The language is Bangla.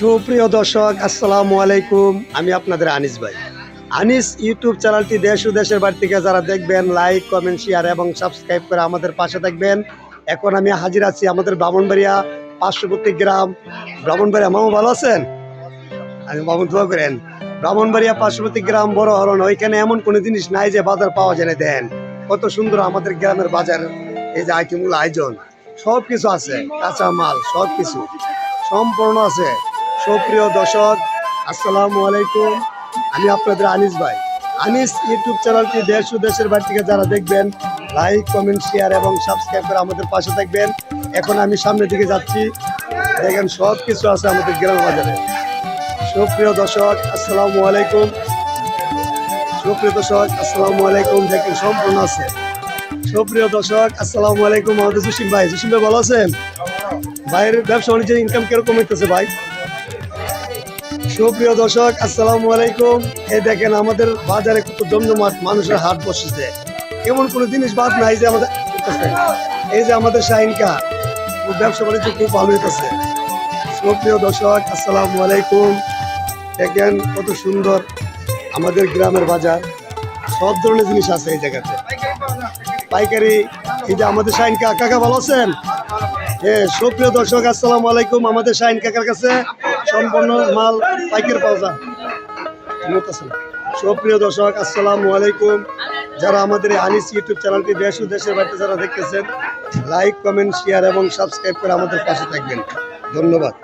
সুপ্রিয় দর্শক, আসসালামু আলাইকুম। আমি আপনাদের আনিস ভাই। আনিস ইউটিউব চ্যানেলটি দেশ ও দেশের বাড়ি থেকে যারা দেখবেন, লাইক, কমেন্ট, শেয়ার এবং সাবস্ক্রাইব করে আমাদের পাশে থাকবেন। এখন আমি হাজির আছি আমাদের ব্রাহ্মণবাড়িয়া পার্শ্ববর্তী গ্রাম। ব্রাহ্মণবাড়িয়া, মামু ভালো আছেন? আমি মামু দোয়া করেন। ব্রাহ্মণবাড়িয়া পার্শ্ববর্তী গ্রাম বড় হরণ, ওইখানে এমন কোনো জিনিস নাই যে বাজার পাওয়া যায় না, দেন। কত সুন্দর আমাদের গ্রামের বাজার, এই যে আইটেমগুলো, আয়োজন। সব কিছু আছে কাঁচা মাল সব কিছু সম্পূর্ণ আছে। সুপ্রিয় দর্শক, আসসালামু আলাইকুম। আমি আপনাদের আনিস ভাই। আনিস ইউটিউব চ্যানেলটি দেশ ও দেশের বাড়ি থেকে যারা দেখবেন লাইক কমেন্ট শেয়ার এবং সাবস্ক্রাইব করে আমাদের পাশে থাকবেন। এখন আমি সামনের দিকে যাচ্ছি। দেখেন সব কিছু আছে আমাদের গ্রাম বাজারে। সুপ্রিয় দর্শক, আসসালামু আলাইকুম। সুপ্রিয় দর্শক, আসসালামু আলাইকুম। দেখেন সম্পূর্ণ আছে। সুপ্রিয় দর্শক, আসসালামু আলাইকুম। আমাদের জসিম ভাই জসিম ভাই ভালো আছেন? ভাইয়ের ব্যবসা বাণিজ্যের ইনকাম কীরকম হইতেছে ভাই? সুপ্রিয় দর্শক, আসসালামু আলাইকুম। এই দেখেন আমাদের বাজারে কত জমজমাট মানুষের হাট বসেছে। এমন কোনো জিনিস বাদ নাই যে আমাদের এই যে আমাদের শাহিনকা ব্যবসা বাণিজ্য খুব ভালো হইতেছে সুপ্রিয় দর্শক, আসসালামু আলাইকুম। দেখেন কত সুন্দর আমাদের গ্রামের বাজার। সব ধরনের জিনিস আছে এই জায়গাতে। পাইকারি, এই যে আমাদের শাহিন কাকা ভালো আছেন? হ্যাঁ সুপ্রিয় দর্শক, আসসালামু আলাইকুম আমাদের শাহিন কাকার কাছে। সম্পূর্ণ মাল পাইকের পাওয়া যায়। সুপ্রিয় দর্শক, আসসালামু আলাইকুম। যারা আমাদের আনিস ইউটিউব চ্যানেলটি দেশ ও দেশের বাড়িতে যারা দেখতেছেন, লাইক, কমেন্ট শেয়ার এবং সাবস্ক্রাইব করে আমাদের পাশে থাকবেন। ধন্যবাদ।